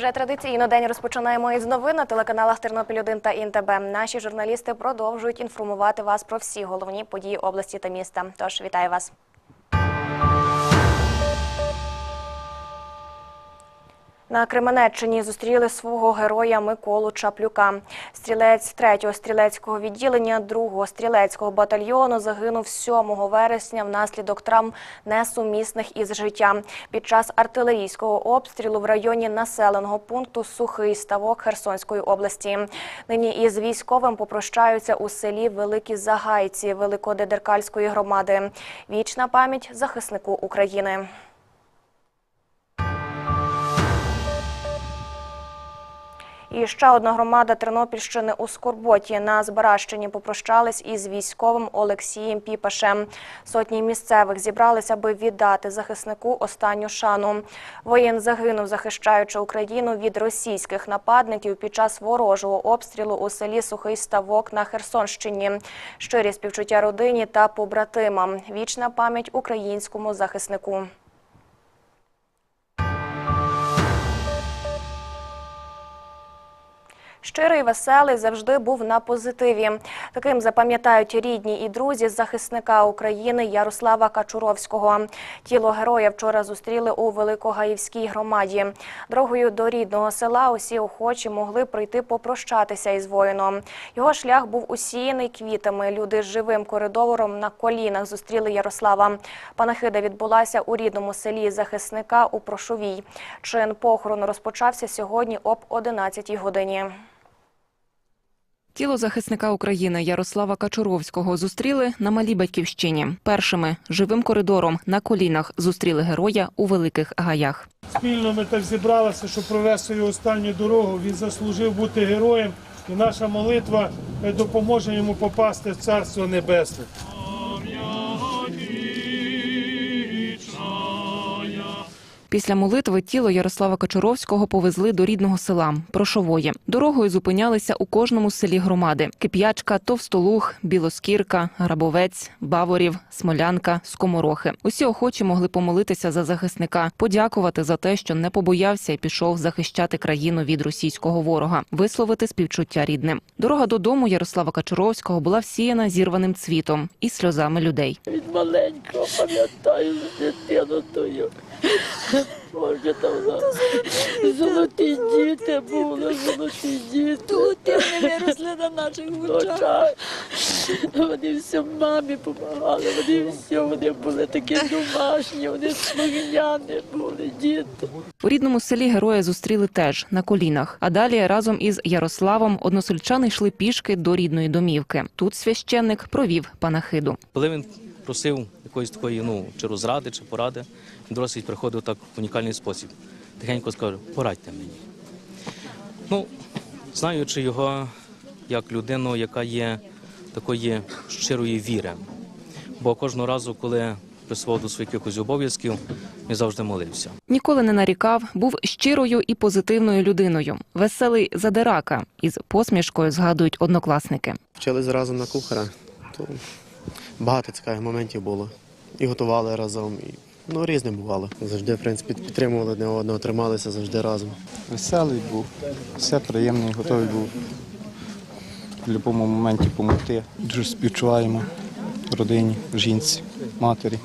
Вже традиційно день розпочинаємо із новин на телеканалах Тернопіль 1 та ІНТБ. Наші журналісти продовжують інформувати вас про всі головні події області та міста. Тож вітаю вас. На Кременеччині зустріли свого героя Миколу Чаплюка. Стрілець 3-го стрілецького відділення 2-го стрілецького батальйону загинув 7 вересня внаслідок травм несумісних із життям під час артилерійського обстрілу в районі населеного пункту Сухий Ставок Херсонської області. Нині із військовим попрощаються у селі Великі Загайці Великодедеркальської громади. Вічна пам'ять захиснику України. І ще одна громада Тернопільщини у Скорботі на Збаращині попрощались із військовим Олексієм Піпашем. Сотні місцевих зібрались, аби віддати захиснику останню шану. Воєн загинув, захищаючи Україну від російських нападників під час ворожого обстрілу у селі Сухий Ставок на Херсонщині. Щирі співчуття родині та побратимам. Вічна пам'ять українському захиснику. Щирий, веселий, завжди був на позитиві. Таким запам'ятають рідні і друзі захисника України Ярослава Качуровського. Тіло героя вчора зустріли у Великогаївській громаді. Дорогою до рідного села усі охочі могли прийти попрощатися із воїном. Його шлях був усіяний квітами. Люди з живим коридором на колінах зустріли Ярослава. Панахида відбулася у рідному селі захисника у Прошовій. Чин похорону розпочався сьогодні об 11 годині. Тіло захисника України Ярослава Качуровського зустріли на малій батьківщині. Першими живим коридором на колінах зустріли героя у великих гаях. Спільно ми так зібралися, щоб провести його останню дорогу. Він заслужив бути героєм, і наша молитва е, допоможе йому попасти в Царство Небесне. Після молитви тіло Ярослава Качуровського повезли до рідного села Прошової. Дорогою зупинялися у кожному селі громади: Кип'ячка, Товстолуг, Білоскірка, Грабовець, Баворів, Смолянка, Скоморохи. Усі охочі могли помолитися за захисника, подякувати за те, що не побоявся і пішов захищати країну від російського ворога, висловити співчуття рідним. Дорога додому Ярослава Качуровського була всіяна зірваним цвітом і сльозами людей. Від маленького пам'ятаю дитину тою. Боже, там золоті діти були, золоті діти. Тут вони виросли на наших очах. Вони все мамі допомагали, вони все, вони були такі домашні, вони слухняні були, діти. У рідному селі героя зустріли теж на колінах. А далі разом із Ярославом односельчани йшли пішки до рідної домівки. Тут священник провів панахиду. Коли він просив якоїсь такої, ну, чи розради, чи поради, він досить приходив так в унікальний спосіб. Тихенько скаже, порадьте мені. Ну, знаючи його як людину, яка є такої щирої віри. Бо кожного разу, коли присував до своїх якихось обов'язків, він завжди молився. Ніколи не нарікав, був щирою і позитивною людиною. Веселий задирака із посмішкою згадують однокласники. Вчились разом на кухаря, то багато цікавих моментів було. І готували разом, і ну, різне бувало. Завжди, в принципі, підтримували одне одного, трималися завжди разом. Веселий був, все приємний, готовий був в будь-якому моменті допомогти. Дуже співчуваємо родині, жінці, матері.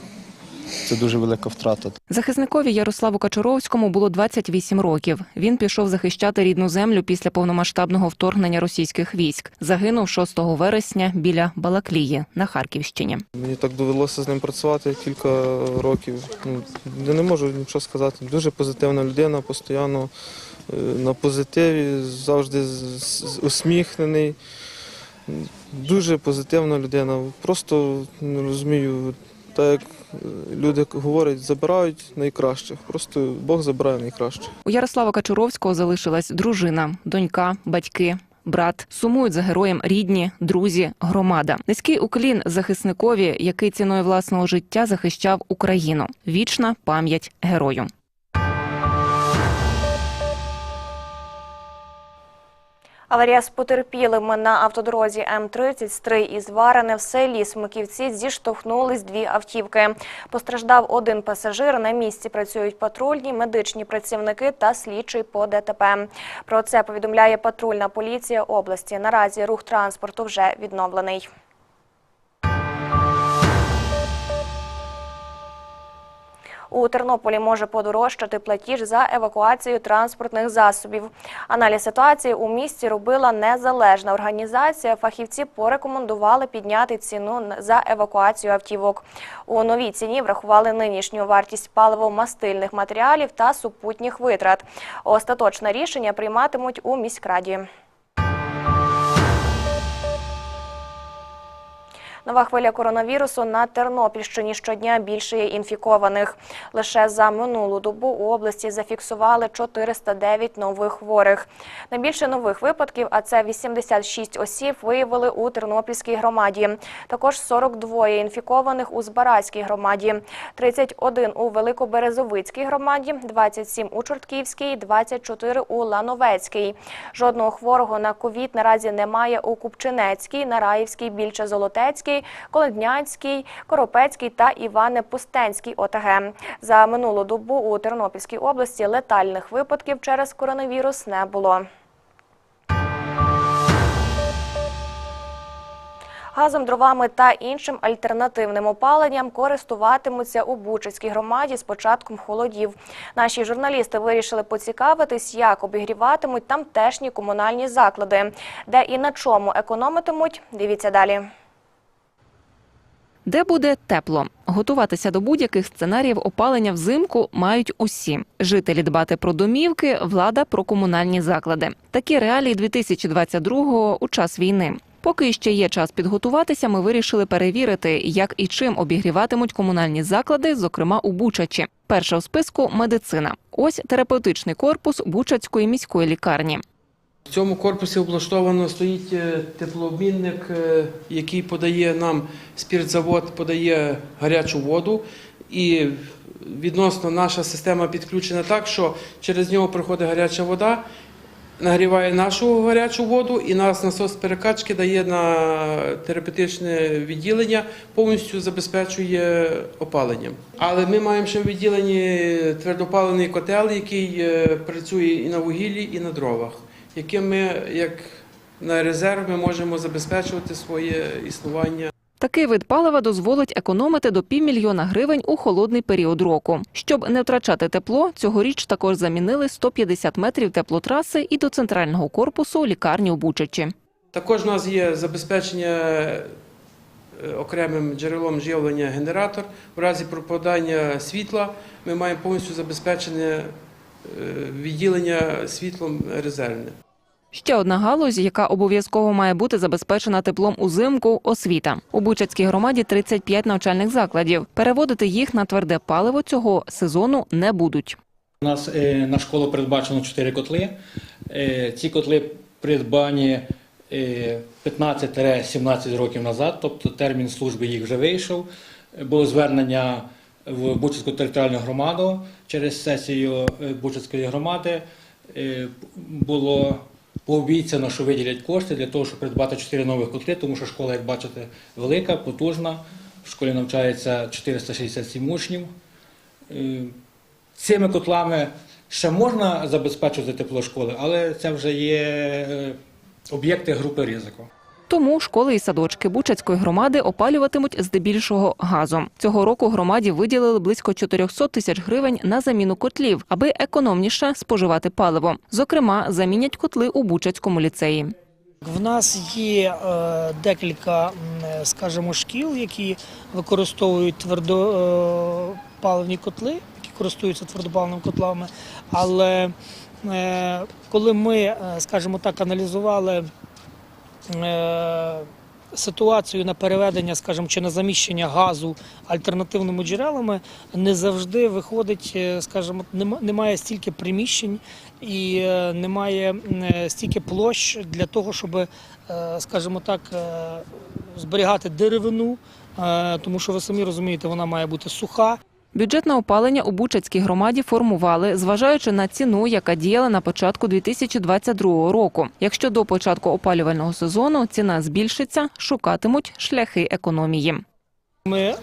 Це дуже велика втрата. Захисникові Ярославу Качуровському було 28 років. Він пішов захищати рідну землю після повномасштабного вторгнення російських військ. Загинув 6 вересня біля Балаклії на Харківщині. Мені так довелося з ним працювати кілька років. Ну, я не можу нічого сказати. Дуже позитивна людина, постійно е, на позитиві, завжди усміхнений. Дуже позитивна людина. Просто не розумію, так як е, люди говорять, забирають найкращих. Просто Бог забирає найкраще. У Ярослава Качуровського залишилась дружина, донька, батьки. Брат сумують за героєм рідні, друзі, громада. Низький уклін захисникові, який ціною власного життя захищав Україну. Вічна пам'ять герою. Аварія з потерпілими на автодорозі М-30 Стрий із Варене в селі Смиківці зіштовхнулись дві автівки. Постраждав один пасажир. На місці працюють патрульні, медичні працівники та слідчий по ДТП. Про це повідомляє патрульна поліція області. Наразі рух транспорту вже відновлений. У Тернополі може подорожчати платіж за евакуацію транспортних засобів. Аналіз ситуації у місті робила незалежна організація. Фахівці порекомендували підняти ціну за евакуацію автівок. У новій ціні врахували нинішню вартість паливо-мастильних матеріалів та супутніх витрат. Остаточне рішення прийматимуть у міськраді. Нова хвиля коронавірусу на Тернопільщині щодня більше є інфікованих. Лише за минулу добу у області зафіксували 409 нових хворих. Найбільше нових випадків, а це 86 осіб, виявили у Тернопільській громаді. Також 42 інфікованих у Збаразькій громаді, 31 у Великоберезовицькій громаді, 27 у Чортківській, 24 у Лановецькій. Жодного хворого на ковід наразі немає у Купчинецькій, Нараївській, Більче-Золотецькій, Колоднянській, Коропецькій та Іване-Пустенській ОТГ. За минулу добу у Тернопільській області летальних випадків через коронавірус не було. Газом, дровами та іншим альтернативним опаленням користуватимуться у Бучацькій громаді з початком холодів. Наші журналісти вирішили поцікавитись, як обігріватимуть тамтешні комунальні заклади, де і на чому економитимуть. Дивіться далі. Де буде тепло? Готуватися до будь-яких сценаріїв опалення взимку мають усі. Жителі дбати про домівки, влада про комунальні заклади. Такі реалії 2022-го у час війни. Поки ще є час підготуватися, ми вирішили перевірити, як і чим обігріватимуть комунальні заклади, зокрема у Бучачі. Перша у списку медицина. Ось терапевтичний корпус Бучацької міської лікарні. В цьому корпусі облаштовано стоїть е, теплообмінник, е, який подає нам спіртзавод, подає гарячу воду. І відносно наша система підключена так, що через нього приходить гаряча вода, нагріває нашу гарячу воду, і нас насос перекачки дає на терапевтичне відділення, повністю забезпечує опаленням. Але ми маємо ще в відділенні твердопалений котел, який е, працює і на вугіллі, і на дровах яким ми, як на резерв, ми можемо забезпечувати своє існування. Такий вид палива дозволить економити до півмільйона гривень у холодний період року. Щоб не втрачати тепло, цьогоріч також замінили 150 метрів теплотраси і до центрального корпусу лікарні у Бучачі. Також у нас є забезпечення е, окремим джерелом живлення генератор. В разі пропадання світла ми маємо повністю забезпечене е, відділення світлом резервне. Ще одна галузь, яка обов'язково має бути забезпечена теплом узимку – освіта. У Бучацькій громаді 35 навчальних закладів. Переводити їх на тверде паливо цього сезону не будуть. У нас е, на школу передбачено 4 котли. Е, Ці котли придбані е, 15-17 років назад, тобто термін служби їх вже вийшов. Е, Було звернення в Бучацьку територіальну громаду через сесію е, Бучацької громади. Е, Було пообіцяно, що виділять кошти для того, щоб придбати 4 нових котли, тому що школа, як бачите, велика, потужна. В школі навчається 467 учнів. Е, Цими котлами ще можна забезпечувати тепло школи, але це вже є е, об'єкти групи ризику. Тому школи і садочки Бучацької громади опалюватимуть здебільшого газом. Цього року громаді виділили близько 400 тисяч гривень на заміну котлів, аби економніше споживати паливо. Зокрема, замінять котли у Бучацькому ліцеї. В нас є е, декілька, е, скажімо, шкіл, які використовують твердопаливні котли, які користуються твердопаливними котлами. Але е, коли ми, е, скажімо так, аналізували е, ситуацію на переведення, скажімо, чи на заміщення газу альтернативними джерелами, не завжди виходить, е, скажімо, нема- немає стільки приміщень і е, немає е, стільки площ для того, щоб, е, скажімо так, е, зберігати деревину, е, тому що ви самі розумієте, вона має бути суха. Бюджет на опалення у Бучацькій громаді формували, зважаючи на ціну, яка діяла на початку 2022 року. Якщо до початку опалювального сезону ціна збільшиться, шукатимуть шляхи економії. Ми е,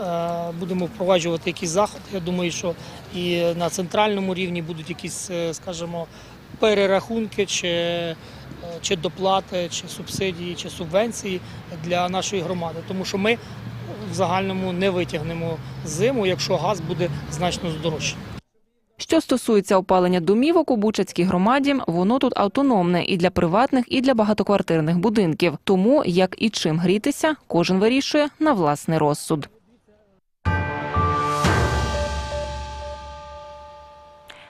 будемо впроваджувати якісь заходи. Я думаю, що і на центральному рівні будуть якісь, е, скажімо, перерахунки чи, е, чи доплати, чи субсидії, чи субвенції для нашої громади. Тому що ми в загальному не витягнемо зиму, якщо газ буде значно здорожчаний. Що стосується опалення домівок у Бучацькій громаді, воно тут автономне і для приватних, і для багатоквартирних будинків. Тому як і чим грітися, кожен вирішує на власний розсуд. –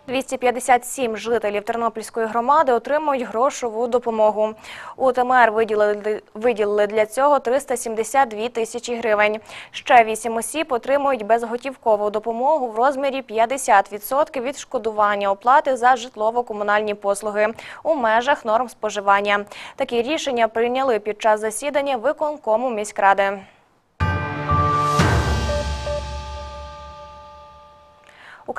257 жителів Тернопільської громади отримують грошову допомогу. У ТМР виділили, виділили для цього 372 тисячі гривень. Ще 8 осіб отримують безготівкову допомогу в розмірі 50% відшкодування оплати за житлово-комунальні послуги у межах норм споживання. Такі рішення прийняли під час засідання виконкому міськради.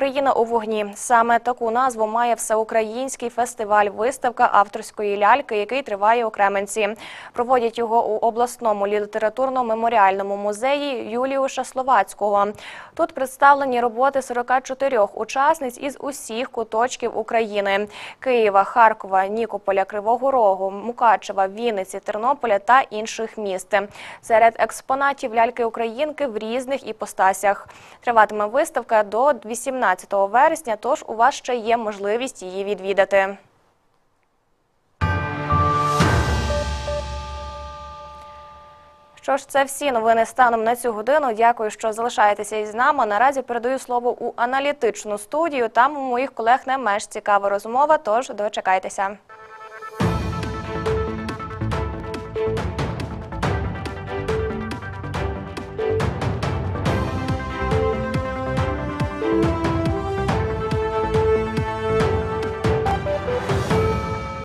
Україна у вогні. Саме таку назву має всеукраїнський фестиваль виставка авторської ляльки, який триває у Кременці. Проводять його у обласному літературно-меморіальному музеї Юліуша Словацького. Тут представлені роботи 44 учасниць із усіх куточків України: Києва, Харкова, Нікополя, Кривого Рогу, Мукачева, Вінниці, Тернополя та інших міст. Серед експонатів ляльки Українки в різних іпостасях. Триватиме виставка до 18 вересня, тож у вас ще є можливість її відвідати. Що ж, це всі новини станом на цю годину. Дякую, що залишаєтеся із нами. Наразі передаю слово у аналітичну студію. Там у моїх колег не менш цікава розмова, тож дочекайтеся.